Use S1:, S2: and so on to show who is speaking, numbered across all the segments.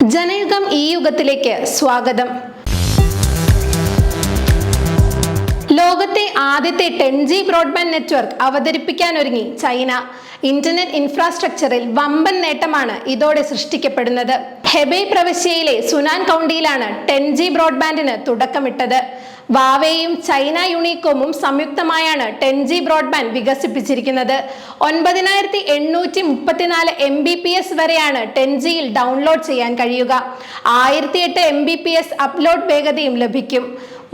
S1: ജനയുഗം ഈ യുഗത്തിലേക്ക് സ്വാഗതം. ലോകത്തെ ആദ്യത്തെ ടെൻ ജി ബ്രോഡ്ബാൻഡ് നെറ്റ്വർക്ക് അവതരിപ്പിക്കാൻ ഒരുങ്ങി ചൈന. ഇന്റർനെറ്റ് ഇൻഫ്രാസ്ട്രക്ചറിൽ വമ്പൻ നേട്ടമാണ് ഇതോടെ സൃഷ്ടിക്കപ്പെടുന്നത്. ഹെബൈ പ്രവിശ്യയിലെ സുനാൻ കൗണ്ടിയിലാണ് ടെൻ ജി ബ്രോഡ്ബാൻഡിന് തുടക്കമിട്ടത്. വാവേയും ചൈന യൂണിക്കോമും സംയുക്തമായാണ് ടെൻ ജി ബ്രോഡ്ബാൻഡ് വികസിപ്പിച്ചിരിക്കുന്നത്. ഒൻപതിനായിരത്തി എണ്ണൂറ്റി മുപ്പത്തിനാല് എം ബി പി എസ് വരെയാണ് ടെൻ ജിയിൽ ഡൗൺലോഡ് ചെയ്യാൻ കഴിയുക. ആയിരത്തി എട്ട് M B P S upload വേഗതയും ലഭിക്കും.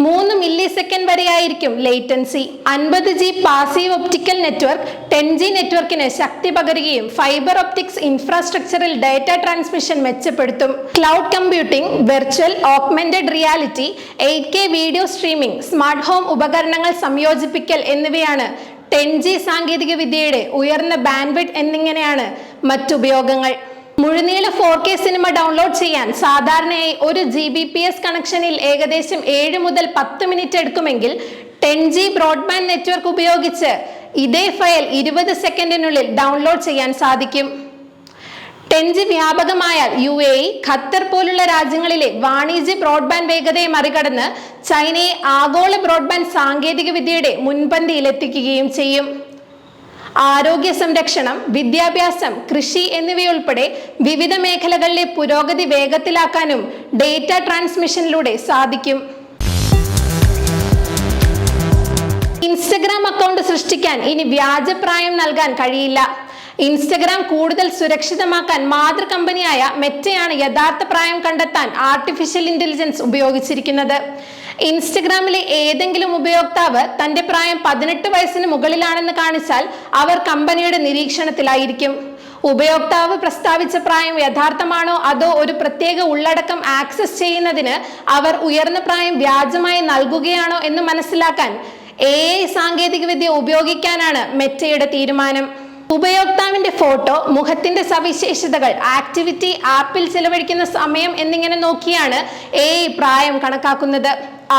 S1: മൂന്ന് മില്ലി സെക്കൻഡ് വരെയായിരിക്കും ലേറ്റൻസി അൻപത് G passive optical network ten G നെറ്റ്വർക്കിന് ശക്തി പകരുകയും ഫൈബർ ഒപ്റ്റിക്സ് ഇൻഫ്രാസ്ട്രക്ചറിൽ ഡാറ്റ ട്രാൻസ്മിഷൻ മെച്ചപ്പെടുത്തും. Cloud computing virtual augmented reality eight K video streaming smart home ഉപകരണങ്ങൾ സംയോജിപ്പിക്കൽ എന്നിവയാണ് ടെൻ ജി സാങ്കേതികവിദ്യയുടെ ഉയർന്ന ബാൻഡ്വിഡ് എന്നിങ്ങനെയാണ് മറ്റുപയോഗങ്ങൾ. മുഴുനീള ഫോർ കെ സിനിമ ഡൗൺലോഡ് ചെയ്യാൻ സാധാരണയായി ഒരു ജി ബി പി എസ് കണക്ഷനിൽ ഏകദേശം ഏഴ് മുതൽ പത്ത് മിനിറ്റ് എടുക്കുമെങ്കിൽ ടെൻ ജി ബ്രോഡ്ബാൻഡ് നെറ്റ്വർക്ക് ഉപയോഗിച്ച് ഇതേ ഫയൽ ഇരുപത് സെക്കൻഡിനുള്ളിൽ ഡൗൺലോഡ് ചെയ്യാൻ സാധിക്കും. ടെൻ ജി വ്യാപകമായാൽ യു എ ഇ ഖത്തർ പോലുള്ള രാജ്യങ്ങളിലെ വാണിജ്യ ബ്രോഡ്ബാൻഡ് വേഗതയെ മറികടന്ന് ചൈനയെ ആഗോള ബ്രോഡ്ബാൻഡ് സാങ്കേതികവിദ്യയുടെ മുൻപന്തിയിലെത്തിക്കുകയും ചെയ്യും. ആരോഗ്യ സംരക്ഷണം വിദ്യാഭ്യാസം കൃഷി എന്നിവയുൾപ്പെടെ വിവിധ മേഖലകളിലെ പുരോഗതി വേഗത്തിലാക്കാനും ഡേറ്റ ട്രാൻസ്മിഷനിലൂടെ സാധിക്കും. ഇൻസ്റ്റഗ്രാം അക്കൗണ്ട് സൃഷ്ടിക്കാൻ ഇനി വ്യാജപ്രായം നൽകാൻ കഴിയില്ല. ഇൻസ്റ്റഗ്രാം കൂടുതൽ സുരക്ഷിതമാക്കാൻ മാതൃ കമ്പനിയായ മെറ്റയാണ് യഥാർത്ഥ പ്രായം കണ്ടെത്താൻ ആർട്ടിഫിഷ്യൽ ഇന്റലിജൻസ് ഉപയോഗിച്ചിരിക്കുന്നത്. ഇൻസ്റ്റഗ്രാമിലെ ഏതെങ്കിലും ഉപയോക്താവ് തന്റെ പ്രായം പതിനെട്ട് വയസ്സിന് മുകളിലാണെന്ന് കാണിച്ചാൽ അവർ കമ്പനിയുടെ നിരീക്ഷണത്തിലായിരിക്കും. ഉപയോക്താവ് പ്രസ്താവിച്ച പ്രായം യഥാർത്ഥമാണോ അതോ ഒരു പ്രത്യേക ഉള്ളടക്കം ആക്സസ് ചെയ്യുന്നതിന് അവർ ഉയർന്ന പ്രായം വ്യാജമായി നൽകുകയാണോ എന്ന് മനസ്സിലാക്കാൻ എ സാങ്കേതികവിദ്യ ഉപയോഗിക്കാനാണ് മെറ്റയുടെ തീരുമാനം. ഉപയോക്താവിന്റെ ഫോട്ടോ മുഖത്തിന്റെ സവിശേഷതകൾ ആക്ടിവിറ്റി ആപ്പിൽ ചെലവഴിക്കുന്ന സമയം എന്നിങ്ങനെ നോക്കിയാണ് എ പ്രായം കണക്കാക്കുന്നത്.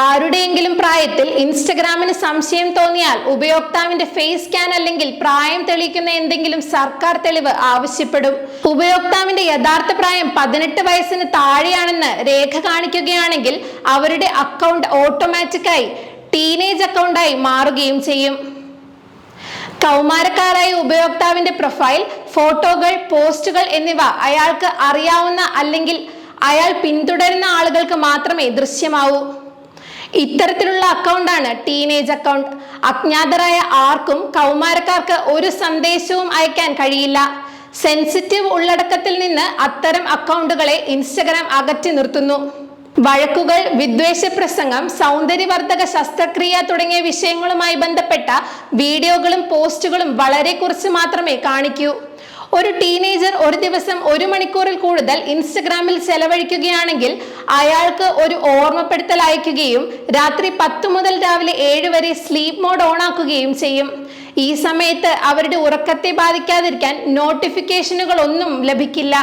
S1: ആരുടെയെങ്കിലും പ്രായത്തിൽ ഇൻസ്റ്റഗ്രാമിന് സംശയം തോന്നിയാൽ ഉപയോക്താവിന്റെ ഫേസ് സ്കാൻ അല്ലെങ്കിൽ പ്രായം തെളിയിക്കുന്ന എന്തെങ്കിലും സർക്കാർ തെളിവ് ആവശ്യപ്പെടും. ഉപയോക്താവിന്റെ യഥാർത്ഥ പ്രായം പതിനെട്ട് വയസ്സിന് താഴെയാണെന്ന് രേഖ കാണിക്കുകയാണെങ്കിൽ അവരുടെ അക്കൗണ്ട് ഓട്ടോമാറ്റിക്കായി ടീനേജ് അക്കൗണ്ടായി മാറുകയും ചെയ്യും. കൗമാരക്കാരായ ഉപയോക്താവിന്റെ പ്രൊഫൈൽ ഫോട്ടോകൾ പോസ്റ്റുകൾ എന്നിവ അയാൾക്ക് അറിയാവുന്ന അല്ലെങ്കിൽ അയാൾ പിന്തുടരുന്ന ആളുകൾക്ക് മാത്രമേ ദൃശ്യമാവൂ. ഇത്തരത്തിലുള്ള അക്കൗണ്ടാണ് ടീനേജ് അക്കൗണ്ട്. അജ്ഞാതരായ ആർക്കും കൗമാരക്കാർക്ക് ഒരു സന്ദേശവും അയക്കാൻ കഴിയില്ല. സെൻസിറ്റീവ് ഉള്ളടക്കത്തിൽ നിന്ന് അത്തരം അക്കൗണ്ടുകളെ ഇൻസ്റ്റഗ്രാം അകറ്റി നിർത്തുന്നു. വഴക്കുകൾ വിദ്വേഷ പ്രസംഗം സൗന്ദര്യവർദ്ധക ശസ്ത്രക്രിയ തുടങ്ങിയ വിഷയങ്ങളുമായി ബന്ധപ്പെട്ട വീഡിയോകളും പോസ്റ്റുകളും വളരെ കുറച്ച് മാത്രമേ കാണിക്കൂ. ഒരു ടീനേജർ ഒരു ദിവസം ഒരു മണിക്കൂറിൽ കൂടുതൽ ഇൻസ്റ്റഗ്രാമിൽ ചെലവഴിക്കുകയാണെങ്കിൽ അയാൾക്ക് ഒരു ഓർമ്മപ്പെടുത്തൽ അയക്കുകയും രാത്രി പത്ത് മുതൽ രാവിലെ ഏഴ് വരെ സ്ലീപ്പ് മോഡ് ഓൺ ആക്കുകയും ചെയ്യും. ഈ സമയത്ത് അവരുടെ ഉറക്കത്തെ ബാധിക്കാതിരിക്കാൻ നോട്ടിഫിക്കേഷനുകൾ ഒന്നും ലഭിക്കില്ല.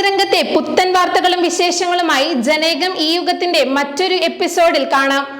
S1: രംഗത്തെ പുത്തൻ വാർത്തകളും വിശേഷങ്ങളുമായി ജനേകം ഈ യുഗത്തിന്റെ മറ്റൊരു എപ്പിസോഡിൽ കാണാം.